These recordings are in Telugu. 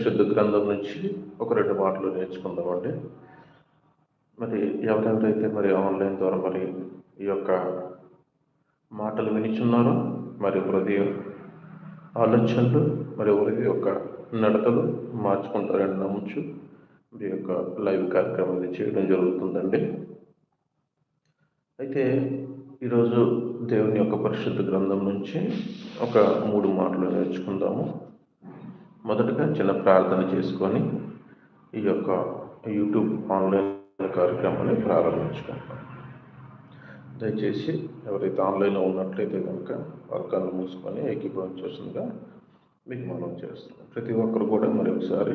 పరిశుద్ధ గ్రంథం నుంచి ఒక రెండు మాటలు నేర్చుకుందామండి. మరి ఎవరెవరైతే మరి ఆన్లైన్ ద్వారా మరి ఈ యొక్క మాటలు వినిచున్నారో మరి హృదయ ఆలోచనలు మరి హృదయ యొక్క నడతలు మార్చుకుంటారని నమ్మచ్చు మీ యొక్క లైవ్ కార్యక్రమం ఇది చేయడం జరుగుతుందండి. అయితే ఈరోజు దేవుని యొక్క పరిశుద్ధ గ్రంథం నుంచి ఒక మూడు మాటలు నేర్చుకుందాము. మొదటగా చిన్న ప్రార్థన చేసుకొని ఈ యొక్క యూట్యూబ్ ఆన్లైన్ కార్యక్రమాన్ని ప్రారంభించుకుంటాం. దయచేసి ఎవరైతే ఆన్లైన్లో ఉన్నట్లయితే కనుక వారి కళ్ళు మూసుకొని ఏకీభవించాల్సిందిగా మీకు మనం చేస్తున్నాం ప్రతి ఒక్కరు కూడా మరి ఒకసారి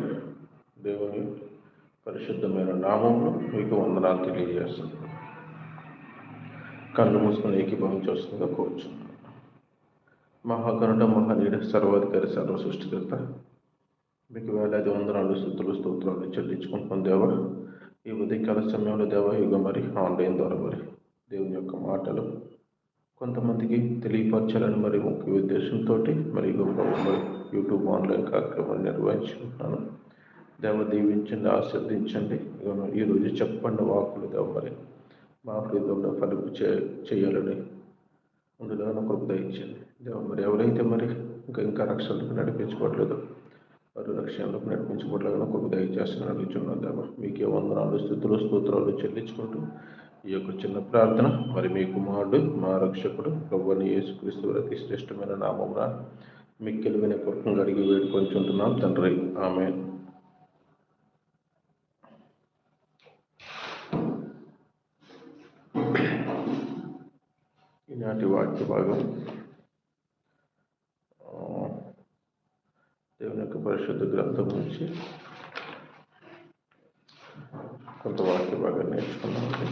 దేవుని పరిశుద్ధమైన నామంలో మీకు వందనాలు తెలియజేస్తుంది. కళ్ళు మూసుకొని ఏకీభవించాల్సిందిగా కోరుచున్నాను మహాకరుణ మహానీడ సర్వాధికారి సర్వ సృష్టికర్త మీకు వేలాది వందనాలు స్థుతులు స్తోత్రాలు చెల్లించుకుంటున్నాం దేవా. ఈ ఉదయకాల సమయంలో దేవా యుగ మరి ఆన్లైన్ ద్వారా మరి దేవుని యొక్క మాటలు కొంతమందికి తెలియపరచాలని మరి ముఖ్య ఉద్దేశంతో మరి మరి యూట్యూబ్ ఆన్లైన్ కార్యక్రమాలు నిర్వహించుకుంటున్నాను. దేవ దీవించండి ఆస్వాదించండి ఈరోజు చెప్పండి వాకులు దేవ మరి. మా హృదయంలో ఫలింపు చే చేయాలని ముందుగా కృప దయించండి దేవ మరి ఎవరైతే మరి ఇంకా ఇంకా రక్షణలకు నడిపించుకోవట్లేదు వారు నడిపించబడలేదని ఒక దయ దయచేస్తాను అడుగుతున్నాను దేవ. మీకే వందనాలు స్థుతులు స్తోత్రాలు చెల్లించుకుంటూ ఈ యొక్క చిన్న ప్రార్థన. మరి మీ కుమారుడు మా రక్షకుడు ప్రభుని యేసుక్రీస్తు అతి శ్రేష్టమైన నామమున వినే వినపూర్వకంగా అడిగి వేడుకొంచుంటున్నాం. తండ్రి ఆమె ఈనాటి వాక్య భాగం ఆ, దేవుని యొక్క పరిశుద్ధ గ్రంథం నుంచి కొంత వాక్య భాగం నేర్చుకున్నామండి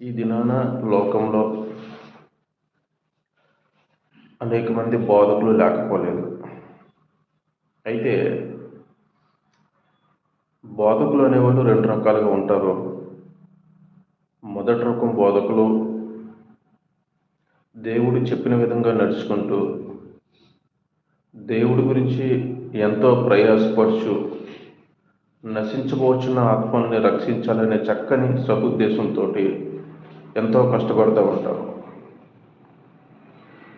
ఈ దినాన లోకంలో అనేక మంది బోధకులు లేకపోలేదు. అయితే బోధకులు అనేవాళ్ళు రెండు రకాలుగా ఉంటారు. మొదటి రకం బోధకులు దేవుడు చెప్పిన విధంగా నడుచుకుంటూ దేవుడి గురించి ఎంతో ప్రయాసపరచు నశించబోచున్న ఆత్మల్ని రక్షించాలనే చక్కని సదుద్దేశంతో ఎంతో కష్టపడుతూ ఉంటారు.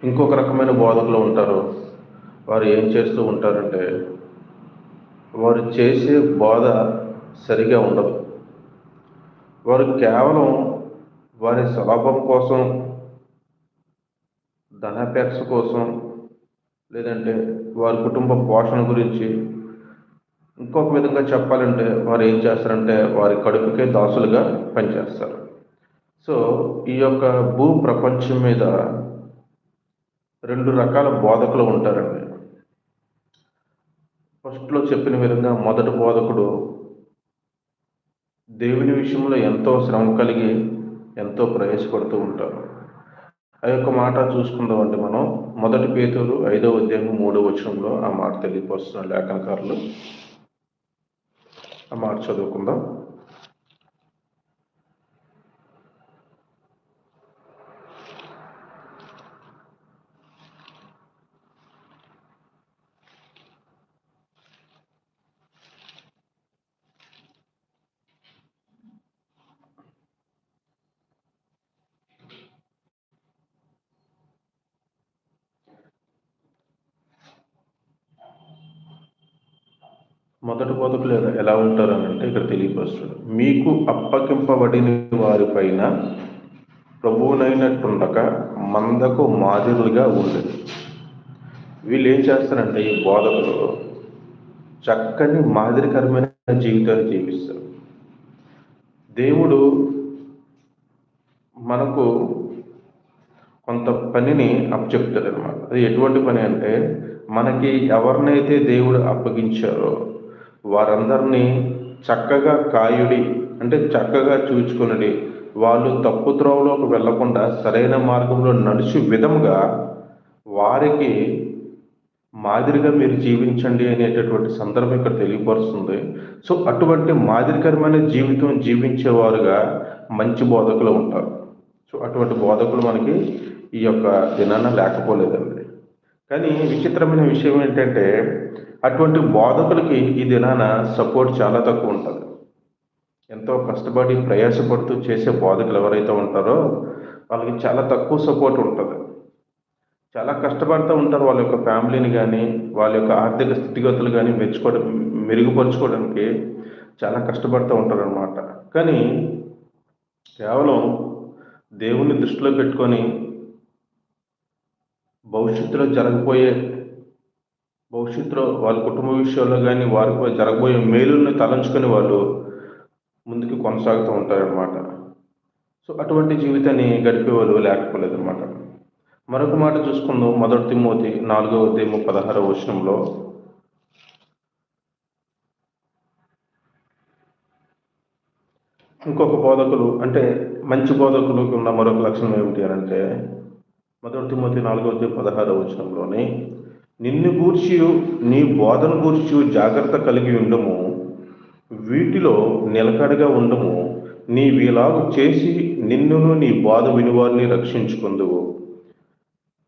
ఇంకొక రకమైన బోధకులు ఉంటారు. వారు ఏం చేస్తూ ఉంటారంటే వారు చేసే బోధ సరిగా ఉండదు. వారు కేవలం వారి స్వలాభం కోసం ధనాపేక్ష కోసం లేదంటే వారి కుటుంబ పోషణ గురించి ఇంకొక విధంగా చెప్పాలంటే వారు ఏం చేస్తారంటే వారి కడుపుకే దాసులుగా పనిచేస్తారు. సో ఈ యొక్క భూ ప్రపంచం మీద రెండు రకాల బోధకులు ఉంటారండి. ఫస్ట్లో చెప్పిన విధంగా మొదటి బోధకుడు దేవుని విషయంలో ఎంతో శ్రమ కలిగి ఎంతో ప్రవేశపడుతూ ఉంటారు ఆ యొక్క మాట చూసుకుందామండి మనం. మొదటి పేతురు ఐదవ అధ్యాయం మూడవ వచనంలో ఆ మాట తెలియపరుస్తున్న లేఖనకారులు. ఆ మాట చదువుకుందాం. మొదటి బోధకులు ఎలా- ఎలా ఉంటారు అని అంటే ఇక్కడ తెలియపరుస్తాడు. మీకు అప్పగింపబడిన వారిపైన ప్రభువునైనట్టుండక మందకు మాదిరులుగా ఉండేది. వీళ్ళు ఏం చేస్తారంటే ఈ బోధకులు చక్కని మాదిరికరమైన జీవితాన్ని జీవిస్తారు. దేవుడు మనకు కొంత పనిని అప్పచెప్తాడు అనమాట అది ఎటువంటి పని అంటే మనకి ఎవరినైతే దేవుడు అప్పగించారో వారందరినీ చక్కగా కాయుడి అంటే చక్కగా చూచుకొనుడి. వాళ్ళు తప్పు త్రోవలోకి వెళ్ళకుండా సరైన మార్గంలో నడిచి విధముగా వారికి మాదిరిగా మీరు జీవించండి అనేటటువంటి సందర్భం ఇక్కడ తెలియపరుస్తుంది. సో అటువంటి మాదిరికరమైన జీవితం జీవించేవారుగా మంచి బోధకులు ఉంటారు. సో అటువంటి బోధకులు మనకి ఈ యొక్క దినాన లేకపోలేదండి. కానీ విచిత్రమైన విషయం ఏంటంటే అటువంటి బోధకులకి ఈ దినాన సపోర్ట్ చాలా తక్కువ ఉంటుంది. ఎంతో కష్టపడి ప్రయాసపడుతూ చేసే బోధకులు ఎవరైతే ఉంటారో వాళ్ళకి చాలా తక్కువ సపోర్ట్ ఉంటుంది. చాలా కష్టపడుతూ ఉంటారు వాళ్ళ యొక్క ఫ్యామిలీని కానీ వాళ్ళ యొక్క ఆర్థిక స్థితిగతులు కానీ మెచ్చుకోవడం మెరుగుపరుచుకోవడానికి చాలా కష్టపడుతూ ఉంటారు అనమాట కానీ కేవలం దేవుని దృష్టిలో పెట్టుకొని భవిష్యత్తులో జరగబోయే భవిష్యత్తులో వాళ్ళ కుటుంబ విషయాల్లో కానీ వారికి జరగబోయే మేలుల్ని తలంచుకొని వాళ్ళు ముందుకు కొనసాగుతూ ఉంటారనమాట సో అటువంటి జీవితాన్ని గడిపే వాళ్ళు లేకపోలేదు అనమాట మరొక మాట చూసుకుందాం. మొదటి తిమ్మోతి నాలుగవ తేమో పదహారవ వచనంలో. ఇంకొక బోధకులు అంటే మంచి బోధకులకు ఉన్న మరొక లక్షణం ఏమిటి అని అంటే మొదటి తిమ్మోతి నాలుగవ తేదీ పదహారవ వచనంలోని నిన్ను గూర్చి నీ బోధన గూర్చి జాగ్రత్త కలిగి ఉండము. వీటిలో నిలకడగా ఉండము. నీ వీలాగు చేసి నిన్నును నీ బోధ వినివారిని రక్షించుకుందువు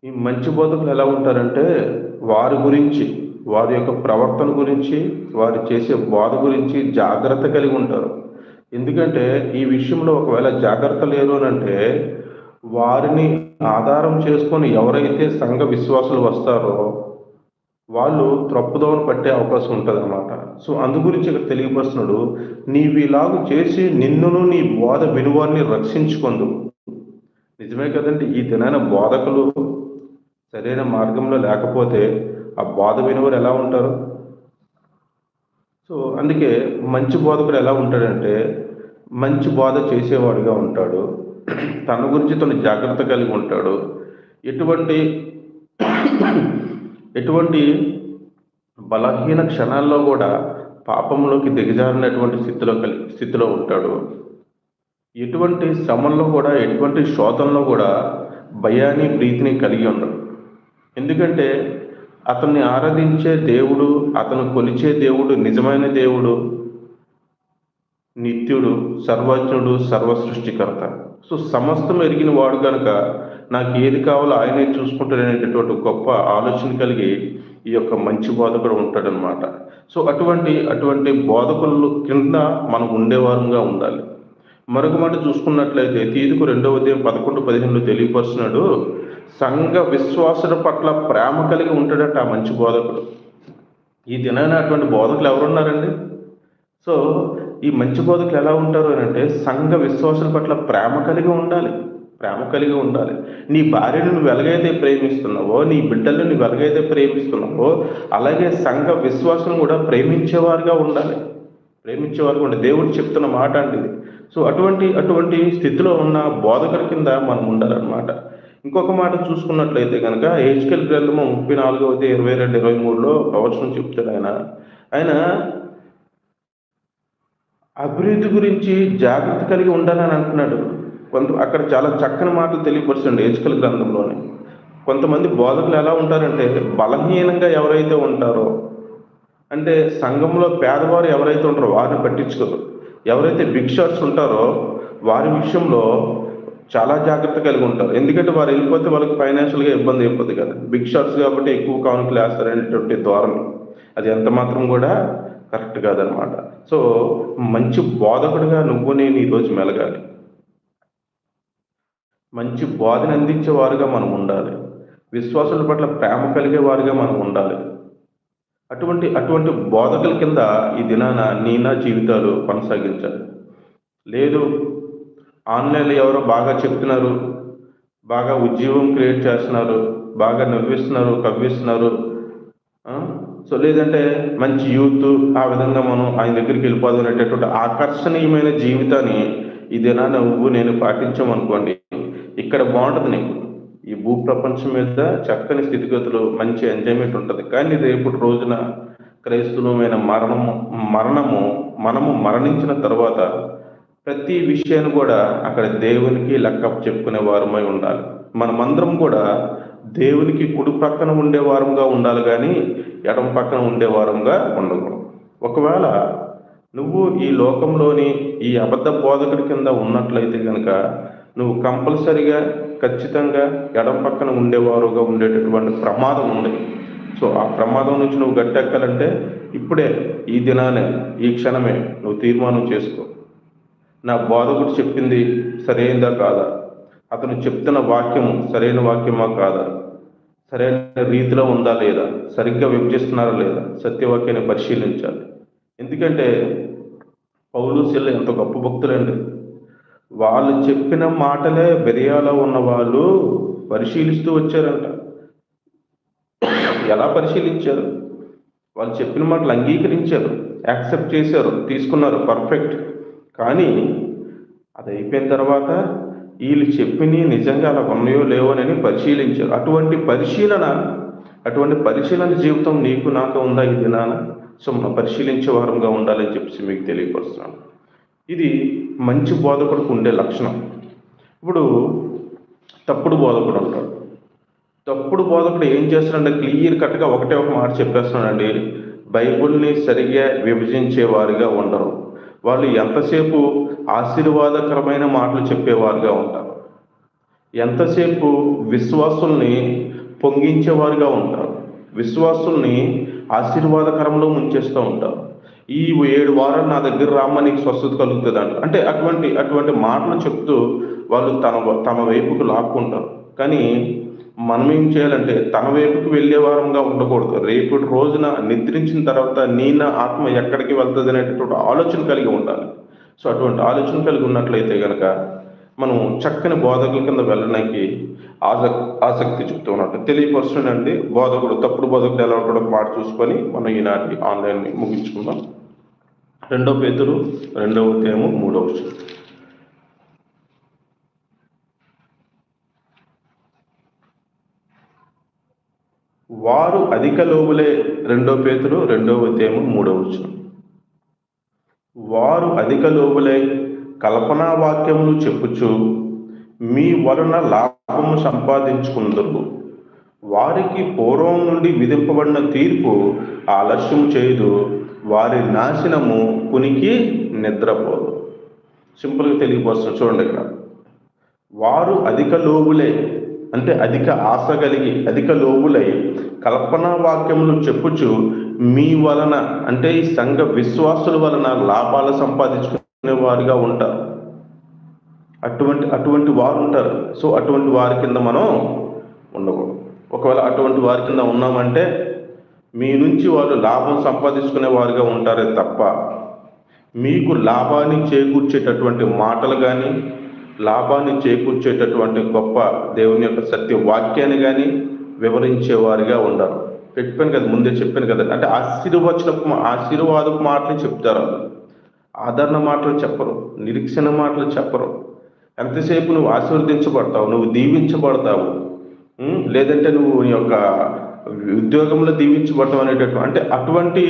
ఈ మంచి బోధకులు ఎలా ఉంటారంటే వారి గురించి వారి యొక్క ప్రవర్తన గురించి వారు చేసే బోధ గురించి జాగ్రత్త కలిగి ఉంటారు. ఎందుకంటే ఈ విషయంలో ఒకవేళ జాగ్రత్త లేరు అని అంటే వారిని ఆధారం చేసుకొని ఎవరైతే సంఘ విశ్వాసులు వస్తారో వాళ్ళు త్రప్పుదోవను పట్టే అవకాశం ఉంటుంది అనమాట సో అందు గురించి ఇక్కడ తెలియపరుస్తున్నాడు నీవిలాగు చేసి నిన్నును నీ బోధ వినువారిని రక్షించుకుందు. నిజమే కదండి ఈ దినాన బోధకులు సరైన మార్గంలో లేకపోతే ఆ బోధ వినువారు ఎలా ఉంటారు? సో అందుకే మంచి బోధకుడు ఎలా ఉంటాడంటే మంచి బోధ చేసేవాడుగా ఉంటాడు తన గురించి తను జాగ్రత్త కలిగి ఉంటాడు ఎటువంటి ఎటువంటి బలహీన క్షణాల్లో కూడా పాపంలోకి దిగజారినటువంటి స్థితిలో కలి స్థితిలో ఉంటాడు. ఎటువంటి శ్రమంలో కూడా ఎటువంటి శోతంలో కూడా భయాన్ని ప్రీతిని కలిగి ఉండడు. ఎందుకంటే అతన్ని ఆరాధించే దేవుడు అతను కొలిచే దేవుడు నిజమైన దేవుడు నిత్యుడు సర్వజ్ఞుడు సర్వ సృష్టికర్త సో సమస్తం ఎరిగిన వాడు కనుక నాకు ఏది కావాలో ఆయనే చూసుకుంటారనేటటువంటి గొప్ప ఆలోచన కలిగి ఈ యొక్క మంచి బోధకుడు ఉంటాడనమాట సో అటువంటి అటువంటి బోధకులు కింద మనం ఉండేవారంగా ఉండాలి. మరొక మాట చూసుకున్నట్లయితే తీరుకు రెండవ ఉదయం పదకొండు పదిహేనులో తెలియపరుస్తున్నాడు సంఘ విశ్వాసుల పట్ల ప్రేమ కలిగి ఉంటాడట ఆ మంచి బోధకుడు. ఈ దినాన అటువంటి బోధకులు ఎవరున్నారండి? సో ఈ మంచి బోధకులు ఎలా ఉంటారు అని అంటే సంఘ విశ్వాసుల పట్ల ప్రేమ కలిగి ఉండాలి. ప్రేమ కలిగి ఉండాలి. నీ భార్యను నువ్వు ఎలాగైతే ప్రేమిస్తున్నావో నీ బిడ్డలను నువ్వు ఎలాగైతే ప్రేమిస్తున్నావో అలాగే సంఘ విశ్వాసం కూడా ప్రేమించేవారుగా ఉండాలి. ప్రేమించేవారుగా ఉండాలి. దేవుడు చెప్తున్న మాట అండి సో అటువంటి అటువంటి స్థితిలో ఉన్న బోధకుల కింద మనం ఉండాలన్నమాట. ఇంకొక మాట చూసుకున్నట్లయితే కనుక హెచ్కెల్ గ్రంథము ముప్పై నాలుగవది ఇరవై రెండు ఇరవై మూడులో ప్రవచనం చెప్తాడు ఆయన. ఆయన అభివృద్ధి గురించి జాగ్రత్త కలిగి ఉండాలని అంటున్నాడు కొంత అక్కడ చాలా చక్కని మాటలు తెలియపరచండి ఏచుకల గ్రంథంలోనే. కొంతమంది బోధకులు ఎలా ఉంటారంటే బలహీనంగా ఎవరైతే ఉంటారో అంటే సంఘంలో పేదవారు ఎవరైతే ఉంటారో వారిని పట్టించుకోరు. ఎవరైతే భిక్షార్స్ ఉంటారో వారి విషయంలో చాలా జాగ్రత్త కలిగి ఉంటారు. ఎందుకంటే వారు వెళ్ళిపోతే వాళ్ళకి ఫైనాన్షియల్గా ఇబ్బంది అయిపోతుంది కదా. భిక్షార్స్ కాబట్టి ఎక్కువ కానుకలు వేస్తారనేటువంటి ధోరణి. అది ఎంత మాత్రం కూడా కరెక్ట్ కాదనమాట సో మంచి బోధకుడుగా నువ్వు నేను ఈరోజు మెలగాలి. మంచి బోధన అందించే వారుగా మనం ఉండాలి. విశ్వాసుల పట్ల ప్రేమ కలిగే వారుగా మనం ఉండాలి. అటువంటి అటువంటి బోధకుల కింద ఈ దినాన నీ నా జీవితాలు కొనసాగించాలి. లేదు ఆన్లైన్లో ఎవరో బాగా చెప్తున్నారు బాగా ఉద్యోగం క్రియేట్ చేస్తున్నారు బాగా నవ్విస్తున్నారు కవ్విస్తున్నారు సో లేదంటే మంచి యూత్ ఆ విధంగా మనం ఆయన దగ్గరికి వెళ్ళిపోదాం అనేటటువంటి ఆకర్షణీయమైన జీవితాన్ని ఈ దినాన నువ్వు నేను పాటించామనుకోండి ఇక్కడ బాగుంటుంది. నీకు ఈ భూ ప్రపంచం మీద చక్కని స్థితిగతులు మంచి ఎంజాయ్మెంట్ ఉంటుంది. కానీ రేపటి రోజున క్రైస్తవమైన మరణము మరణము మనము మరణించిన తర్వాత ప్రతి విషయాన్ని కూడా అక్కడ దేవునికి లెక్క చెప్పుకునే వారమై ఉండాలి. మనమందరం కూడా దేవునికి కుడి ప్రక్కన ఉండే వారంగా ఉండాలి కానీ ఎడమ పక్కన ఉండే వారంగా ఉండకూడదు. ఒకవేళ నువ్వు ఈ లోకంలోని ఈ అబద్ధ బోధకుడి కింద ఉన్నట్లయితే కనుక నువ్వు కంపల్సరిగా ఖచ్చితంగా ఎడం పక్కన ఉండేవారుగా ఉండేటటువంటి ప్రమాదం ఉంది. సో ఆ ప్రమాదం నుంచి నువ్వు గట్టెక్కాలంటే ఇప్పుడే ఈ దినానే ఈ క్షణమే నువ్వు తీర్మానం చేసుకో. నా బోధకుడు చెప్పింది సరైనదా కాదా? అతను చెప్తున్న వాక్యం సరైన వాక్యమా కాదా? సరైన రీతిలో ఉందా లేదా? సరిగ్గా విభజిస్తున్నారా లేదా? సత్యవాక్యాన్ని పరిశీలించాలి. ఎందుకంటే పౌలు శిల్ల ఎంత గొప్ప భక్తులండి. వాళ్ళు చెప్పిన మాటలే బెరియాలో ఉన్న వాళ్ళు పరిశీలిస్తూ వచ్చారంట. ఎలా పరిశీలించారు? వాళ్ళు చెప్పిన మాటలు అంగీకరించారు యాక్సెప్ట్ చేశారు తీసుకున్నారు పర్ఫెక్ట్. కానీ అది అయిపోయిన తర్వాత వీళ్ళు చెప్పినవి నిజంగా అలా ఉన్నాయో లేవోనని పరిశీలించారు. అటువంటి పరిశీలన అటువంటి పరిశీలన జీవితం నీకు నాకు ఉందా ఈ దినాన? సో మనం పరిశీలించే వారంగా ఉండాలని చెప్పేసి మీకు తెలియపరుస్తున్నాను. ఇది మంచి బోధకుడికి ఉండే లక్షణం. ఇప్పుడు తప్పుడు బోధకుడు ఉంటాడు తప్పుడు బోధకుడు ఏం చేస్తాడంటే క్లియర్ కట్గా ఒకటే ఒక మాట చెప్పేస్తున్నాడండి. బైబుల్ని సరిగ్గా విభజించే వారిగా ఉండరు. వాళ్ళు ఎంతసేపు ఆశీర్వాదకరమైన మాటలు చెప్పేవారుగా ఉంటారు. ఎంతసేపు విశ్వాసుల్ని పొంగించేవారుగా ఉంటారు. విశ్వాసుల్ని ఆశీర్వాదకరంలో ముంచేస్తూ ఉంటారు. ఈ ఏడు వారాలు నా దగ్గర రామ్మ నీకు స్వస్థత కలుగుతుంది అంట. అంటే అటువంటి అటువంటి మాటలు చెప్తూ వాళ్ళు తన తమ వైపుకు లాక్కుంటారు. కానీ మనం ఏం చేయాలంటే తన వైపుకు వెళ్ళే వారంగా ఉండకూడదు. రేపటి రోజున నిద్రించిన తర్వాత నీ నా ఆత్మ ఎక్కడికి వెళ్తుంది అనేటటువంటి ఆలోచన కలిగి ఉండాలి. సో అటువంటి ఆలోచన కలిగి ఉన్నట్లయితే కనుక మనం చక్కని బోధకుల కింద వెళ్ళడానికి ఆసక్తి ఆసక్తి చెప్తూ ఉన్నట్టు తెలియపరుస్తుందండి బోధకుడు తప్పుడు బోధకుడు ఎలా ఉంటాడో ఒక మాట చూసుకొని మనం ఈనాటి ఆన్లైన్ ముగించుకుందాం. రెండో పేతురు రెండవ తేము మూడవ వారు అధిక లోబులే రెండో పేతులు రెండవ తేము మూడవ వారు అధిక లోబులే కల్పనా వాక్యములు చెప్పుచు మీ వలన లాభము సంపాదించుకుందరు. వారికి పూర్వం నుండి విధింపబడిన తీర్పు ఆలస్యం చేయదు. వారి నాశనము కునికి నిద్రపోదు. సింపుల్గా తెలియపోతుంది చూడండి ఇక్కడ. వారు అధిక లోబులై అంటే అధిక ఆశ కలిగి అధిక లోబులై కల్పనా వాక్యములు చెప్పుచు మీ వలన అంటే ఈ సంఘ విశ్వాసుల వలన లాభాలు సంపాదించుకు వారిగా ఉంటారు. అటువంటి అటువంటి వారు ఉంటారు. సో అటువంటి వారి కింద మనం ఉండకూడదు. ఒకవేళ అటువంటి వారి కింద ఉన్నామంటే మీ నుంచి వాళ్ళు లాభం సంపాదించుకునే వారుగా ఉంటారే తప్ప మీకు లాభాన్ని చేకూర్చేటటువంటి మాటలు కానీ లాభాన్ని చేకూర్చేటటువంటి గొప్ప దేవుని యొక్క సత్య వాక్యాన్ని కానీ వివరించేవారిగా ఉండరు. చెప్పాను కదా ముందే చెప్పాను కదా అంటే ఆశీర్వచనపు ఆశీర్వాదపు మాటలు చెప్తారు. వాళ్ళు. ఆదరణ మాటలు చెప్పరు నిరీక్షణ మాటలు చెప్పరు. ఎంతసేపు నువ్వు ఆశీర్వదించబడతావు నువ్వు దీవించబడతావు లేదంటే నువ్వు నీ యొక్క ఉద్యోగంలో దీవించబడతావు అనేటటువంటి అంటే అటువంటి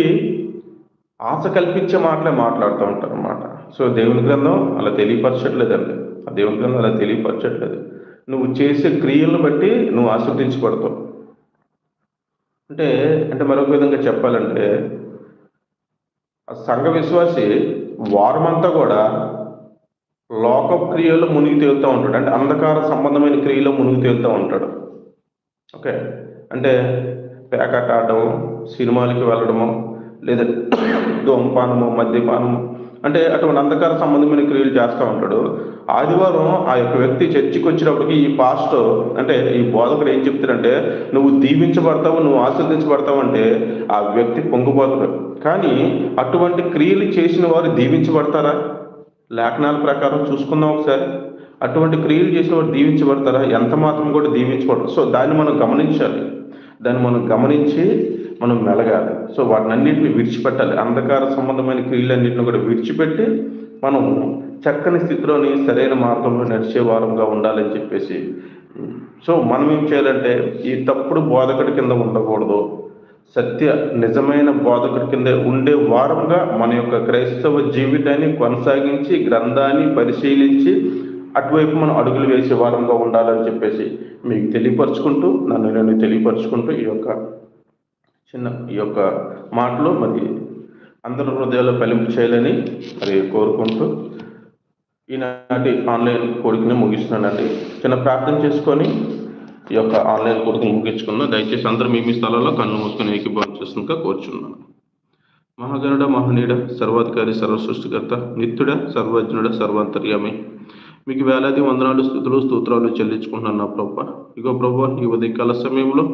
ఆశ కల్పించే మాటలే మాట్లాడుతూ ఉంటారు అన్నమాట. సో దేవుని గ్రంథం అలా తెలియపరచట్లేదండి. ఆ దేవుని గ్రంథం అలా తెలియపరచట్లేదు. నువ్వు చేసే క్రియలను బట్టి నువ్వు ఆశీర్వదించబడతావు. అంటే అంటే మరొక విధంగా చెప్పాలంటే ఆ సంఘ విశ్వాసి వారమంతా కూడా లోక క్రియలో మునిగి తేలుతూ ఉంటాడు. అంటే అంధకార సంబంధమైన క్రియలో మునిగి తేలుతూ ఉంటాడు. ఓకే? అంటే పేకాట ఆడటము సినిమాలకి వెళ్ళడము లేదా ధూమపానము మద్యపానము అంటే అటువంటి అంధకార సంబంధమైన క్రియలు చేస్తూ ఉంటాడు. ఆదివారం ఆ యొక్క వ్యక్తి చర్చికి వచ్చినప్పటికి ఈ పాస్టర్ అంటే ఈ బోధకుడు ఏం చెప్తారంటే నువ్వు దీవించబడతావు నువ్వు ఆస్వాదించబడతావు అంటే ఆ వ్యక్తి పొంగిపోతాడు కానీ అటువంటి క్రియలు చేసిన వారు దీవించబడతారా? లేఖనాల ప్రకారం చూసుకుందాం ఒకసారి. అటువంటి క్రియలు చేసిన వారు దీవించబడతారా? ఎంత మాత్రం కూడా దీవించబడరు. సో దాన్ని మనం గమనించాలి. దాన్ని మనం గమనించి మనం మెలగాలి. సో వాటిని అన్నింటిని విడిచిపెట్టాలి. అంధకార సంబంధమైన క్రియలన్నింటిని కూడా విడిచిపెట్టి మనం చక్కని స్థితిలోని సరైన మార్గంలో నడిచే వారంగా ఉండాలని చెప్పేసి. సో మనం ఏం చేయాలంటే ఈ తప్పుడు బోధకుడి కింద ఉండకూడదు. సత్య నిజమైన బోధకుడి కింద ఉండే వారంగా మన యొక్క క్రైస్తవ జీవితాన్ని కొనసాగించి గ్రంథాన్ని పరిశీలించి అటువైపు మనం అడుగులు వేసే వారంగా ఉండాలని చెప్పేసి మీకు తెలియపరచుకుంటూ నన్ను నేను తెలియపరచుకుంటూ ఈ యొక్క చిన్న ఈ యొక్క మాటలు మరి అందరి హృదయాల్లో ఫలింపు చేయాలని మరి కోరుకుంటూ ఈనాటి ఆన్లైన్ కోరికని ముగిస్తున్నానండి. చిన్న ప్రార్థన చేసుకొని ఈ యొక్క ఆన్లైన్ కోరికను ముగించుకున్నా దయచేసి అందరూ మీ మీ స్థలాల్లో కన్ను మూసుకొని ఏకీభావం చేస్తుందిగా కోరుచున్నాను మహాగణుడ మహనీయుడ సర్వాధికారి సర్వ సృష్టికర్త నిత్యుడ సర్వజ్ఞుడ సర్వాంతర్యామి. మీకు వేలాది వందనాలు స్థుతులు స్తోత్రాలు చెల్లించుకుంటున్నాను నా ప్రభా. ఇగో ప్రభా ఈ ఉదయకాల సమయంలో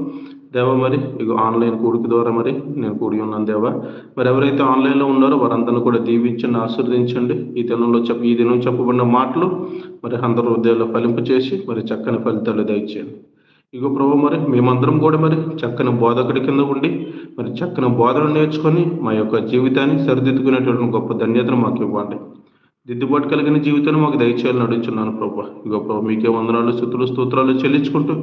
దేవ మరి ఇగో ఆన్లైన్ కూడిక ద్వారా మరి నేను కూడి ఉన్నాను దేవా. మరి ఎవరైతే ఆన్లైన్లో ఉన్నారో వారందరిని కూడా దీవించండి ఆశీర్వదించండి. ఈ దినంలో చెప్ప ఈ దినం చెప్పబడిన మాటలు మరి అందరి హృదయాల్లో ఫలింపు చేసి మరి చక్కని ఫలితాలు దయచేయండి. ఇగో ప్రభు మరి మేమందరం కూడా మరి చక్కని బోధకుడి కింద ఉండి మరి చక్కని బోధలు నేర్చుకొని మా యొక్క జీవితాన్ని సరిదిద్దుకునేటువంటి గొప్ప ధన్యతను మాకు ఇవ్వండి. దిద్దుబాటు కలిగిన జీవితాన్ని మాకు దయచేయాలని నడుచున్నాను ప్రభా. ఇగో ప్రభు మీకే వందనాలు స్థుతులు స్తోత్రాలు చెల్లించుకుంటూ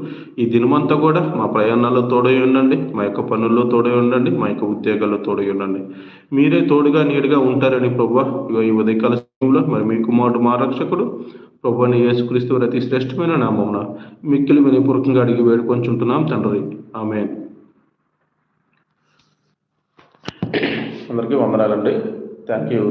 ఈ దినమంతా కూడా మా ప్రయాణాల్లో తోడై ఉండండి మా యొక్క పనుల్లో తోడై ఉండండి మా యొక్క ఉద్యోగాల్లో తోడై ఉండండి. మీరే తోడుగా నీడుగా ఉంటారని ప్రభా ఇగో ఈ ఉదయకాల సమయంలో మరి మీ కుమారుడు మా రక్షకుడు ప్రభాని యేసుక్రీస్తు అతి శ్రేష్టమైన నామమున మిక్కిలి వినయపూర్వకంగా అడిగి వేడుకొంచుంటున్నాం తండ్రి. ఆమె అందరికీ వందనాలండి. Thank you